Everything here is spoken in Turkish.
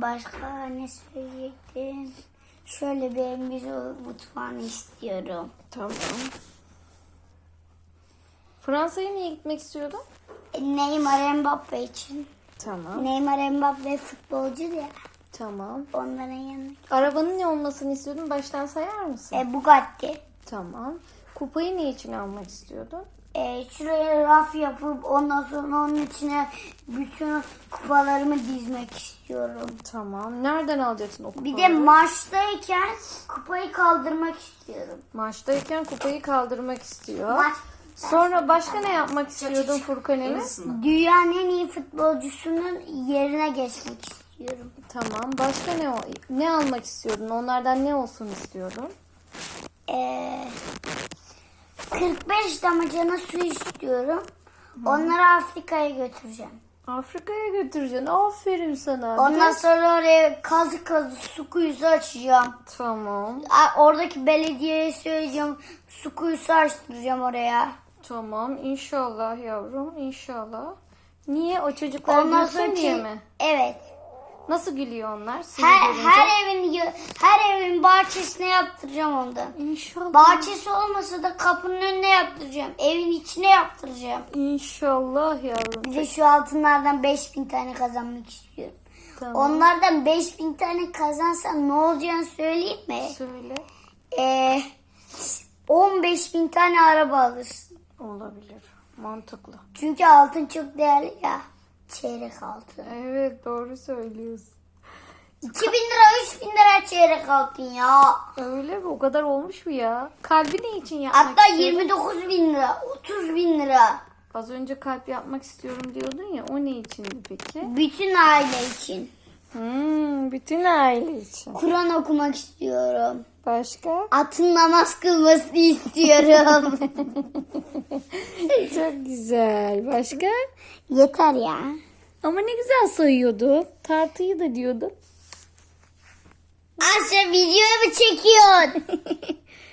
Başka ne söyleyecektim? Şöyle bir evimiz mutfağını istiyorum. Tamam. Fransa'ya niye gitmek istiyordun? E, Neymar Mbappe için. Tamam. Neymar Mbappe futbolcu ya. Tamam. Onların yanına. Arabanın ne olmasını istiyordun? Baştan sayar mısın? E, Bugatti. Tamam. Kupayı ne için almak istiyordun? E, şuraya raf yapıp ondan sonra onun içine bütün kupalarımı dizmek istiyorum. Tamam. Nereden alacaksın o kupaları? Bir de maçtayken kupayı kaldırmak istiyorum. Maçtayken kupayı kaldırmak istiyor. Maç Sonra başka ne yapmak istiyordun Furkan Emin? dünyanın en iyi futbolcusunun yerine geçmek istiyorum. Tamam. Başka ne o- ne almak istiyordun? Onlardan ne olsun istiyordun? Ee, 45 damacana su istiyorum. Onları Afrika'ya götüreceğim. Afrika'ya götüreceksin. Aferin sana. Ondan de- sonra oraya kazı kazı su kuyusu açacağım. Tamam. A- Oradaki belediyeye söyleyeceğim. Su kuyusu açtıracağım oraya. Tamam. İnşallah yavrum. İnşallah. Niye? O çocuklar Ondan sonra diye ki- mi? Evet. Nasıl gülüyor onlar? Her, görünce? her evin her evin bahçesine yaptıracağım ondan. İnşallah. Bahçesi olmasa da kapının önüne yaptıracağım. Evin içine yaptıracağım. İnşallah yavrum. Bir de şu altınlardan 5000 tane kazanmak istiyorum. Tamam. Onlardan 5000 tane kazansam ne olacağını söyleyeyim mi? Söyle. Ee, 15 bin tane araba alırsın. Olabilir. Mantıklı. Çünkü altın çok değerli ya. Çeyrek altın. Evet doğru söylüyorsun. 2000 lira 3000 lira çeyrek altın ya. Öyle mi? O kadar olmuş mu ya? Kalbi ne için yapmak Hatta istiyordun? 29 bin lira 30 bin lira. Az önce kalp yapmak istiyorum diyordun ya. O ne içindi peki? Bütün aile için. Hmm, bütün aile için. Kur'an okumak istiyorum. Başka? Atın namaz kılmasını istiyorum. Çok güzel. Başka? Yeter ya. Ama ne güzel sayıyordun. Tartıyı da diyordun. Asya video mu çekiyorsun?